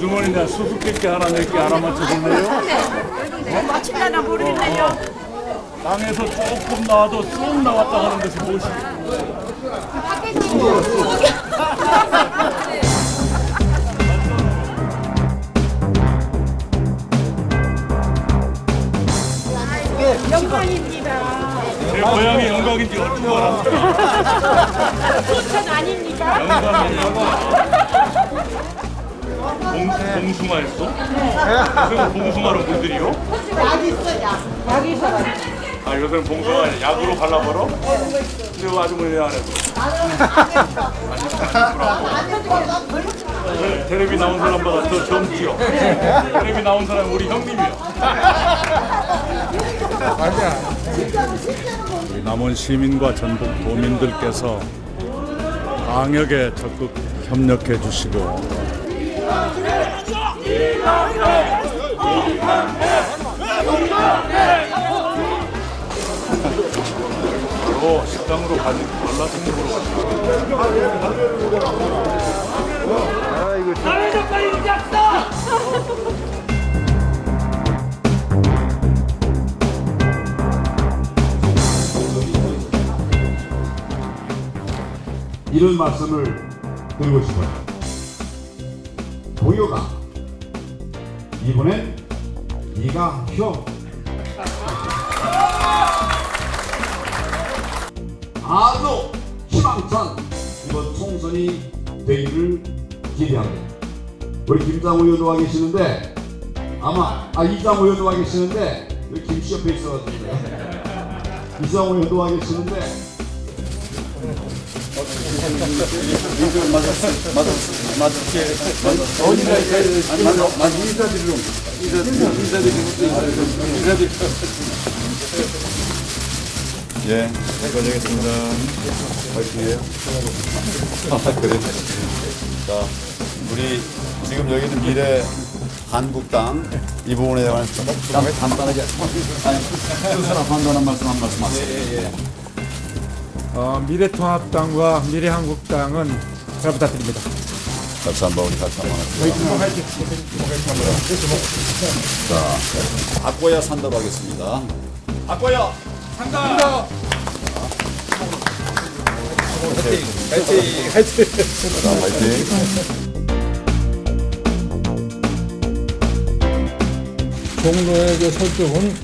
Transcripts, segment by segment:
아주머니냐 수수께끼 하나 낼게 알아맞혀 볼래요? 맞힐려나 모르겠네요. 땅에서 조금 나와도 쏙 나왔다 하는 데서 무엇이 영광입니다. 제 고향이 영광인지 어떻게 알았어요? 천 아닙니까? 봉, 봉숭아였어? 요새는 봉숭아로 물들이요? 아 요새는 봉숭아 약으로 발라버려? 근데 그 아주머니 안 해도. 네, 텔레비 나온 사람보다 더 젊지요. 텔레비 나온 사람 우리 형님이요. 우리 남원 시민과 전북 도민들께서 방역에 적극 협력해 주시고 바로 식당으로 가지 말라진 으로 이런 말씀을 드리고 싶어요. 보여가. 이번엔 네가 혀. 아주 희망찬. 이번 총선이 되기를 기대합니다. 우리 김장 의원도 와 계시는데 아마 아 이장 의원도 와 계시는데 여기 김씨 옆에 있어가지고. 이장 의원도 와 계시는데 예, 여기까지하겠습니다. 화이팅이에요. 아, 그래. 자, 우리 지금 여기는 미래 한국당 이 부분에 관해서 조금 간단하게 아니, 스스로 판단한 말씀 한 말씀 하세요. 어, 미래통합당과 미래한국당은 잘 부탁드립니다. 같이 한번 우리 같이 한번 합시다. 자, 바꿔야 산다로 하겠습니다. 바꿔야 산다. 화이팅! 화이팅! 화이팅! 종로의 그 서쪽은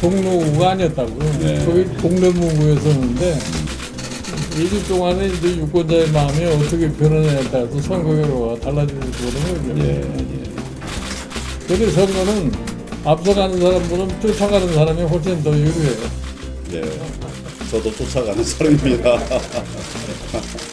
종로구가 아니었다고요. 거기 동대문구였었는데 2주 동안에 이제 유권자의 마음이 어떻게 변하냐에 따라서 선거 결과가 달라지는 거거든요. 그래서 선거는 앞서가는 사람보다 쫓아가는 사람이 훨씬 더 유리해요. 예, 저도 쫓아가는 사람입니다.